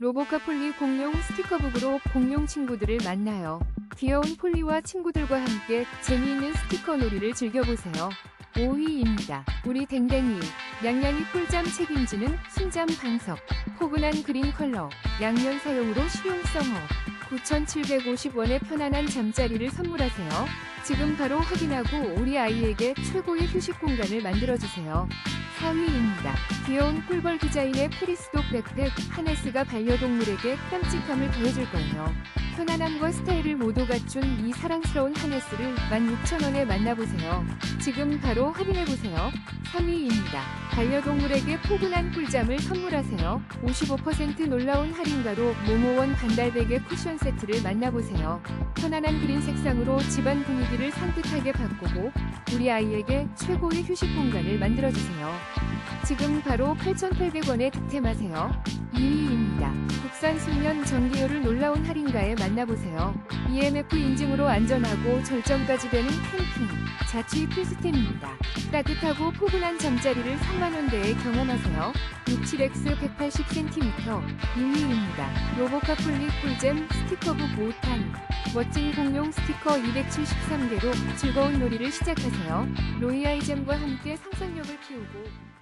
로보카 폴리 공룡 스티커북으로 공룡 친구들을 만나요. 귀여운 폴리와 친구들과 함께 재미있는 스티커 놀이를 즐겨보세요. 5위입니다. 우리 댕댕이. 양양이 폴잠 책임지는 순잠 방석. 포근한 그린 컬러. 양면 사용으로 실용성어. 9,750원의 편안한 잠자리를 선물하세요. 지금 바로 확인하고 우리 아이에게 최고의 휴식 공간을 만들어주세요. 4위입니다. 귀여운 꿀벌 디자인의 프리스독 백팩 하네스가 반려동물에게 깜찍함을 더해줄 거예요. 편안함과 스타일을 모두 갖춘 이 사랑스러운 하네스를 16,000원에 만나보세요. 지금 바로 확인해보세요. 3위입니다. 반려동물에게 포근한 꿀잠을 선물하세요. 55% 놀라운 할인가로 모모원 반달베개 쿠션 세트를 만나보세요. 편안한 그린 색상으로 집안 분위기를 산뜻하게 바꾸고 우리 아이에게 최고의 휴식 공간을 만들어주세요. 지금 바로 8,800원에 득템하세요. 2위입니다. 국산 순면 전기요를 놀라운 할인가에 만나보세요. EMF 인증으로 안전하고 절정까지 되는 캠핑, 자취 필수템입니다. 따뜻하고 포근한 잠자리를 3만원대에 경험하세요. 67X 180cm 2위입니다. 로보카 폴리 꿀잼 스티커북 5탄 멋진 공룡 스티커 273개로 즐거운 놀이를 시작하세요. 로이아이잼과 함께 상상력을 키우고 20...